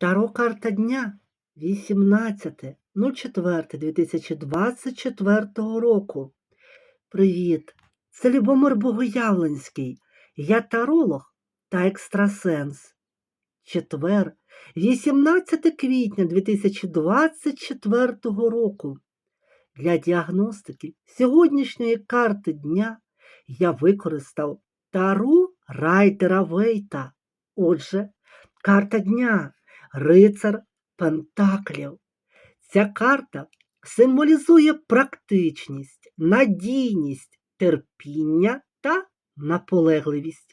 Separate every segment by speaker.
Speaker 1: Таро карта дня 18.04.2024 року. Привіт! Це Любомир Богоявленський. Я таролог та екстрасенс. Четвер, 18 квітня 2024 року. Для діагностики сьогоднішньої карти дня я використав Тару Райдера Вейта. Отже, карта дня Рицар Пентаклів. Ця карта символізує практичність, надійність, терпіння та наполегливість.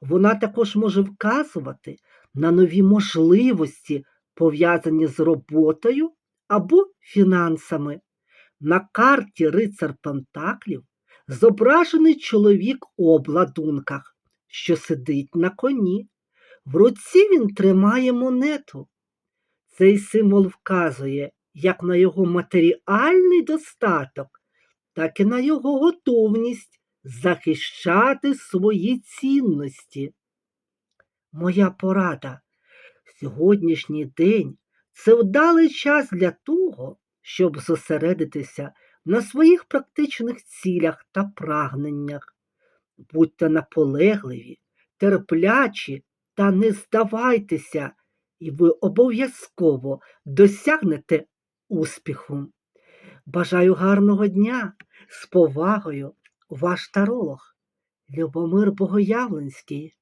Speaker 1: Вона також може вказувати на нові можливості, пов'язані з роботою або фінансами. На карті Рицар Пентаклів зображений чоловік у обладунках, що сидить на коні. В руці він тримає монету. Цей символ вказує як на його матеріальний достаток, так і на його готовність захищати свої цінності. Моя порада. Сьогоднішній день це вдалий час для того, щоб зосередитися на своїх практичних цілях та прагненнях. Будьте наполегливі, терплячі та не здавайтеся, і ви обов'язково досягнете успіху. Бажаю гарного дня з повагою, ваш таролог Любомир Богоявленський.